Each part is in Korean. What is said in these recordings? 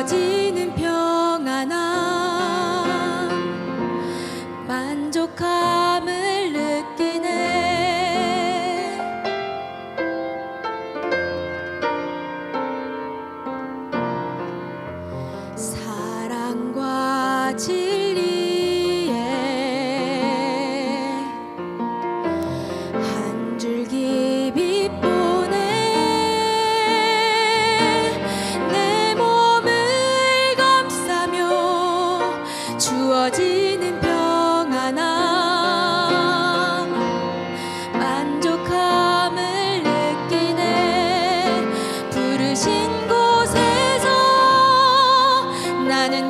이루어지는 평안함. 만족함을 느끼네. 사랑과 진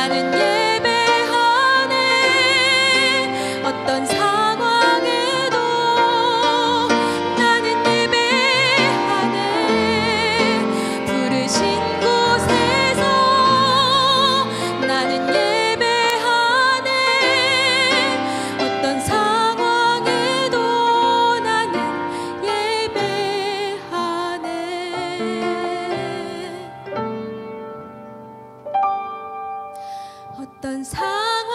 나는 예배하네. 어떤 상황에도 나는 예배하네. 부르신 어떤 상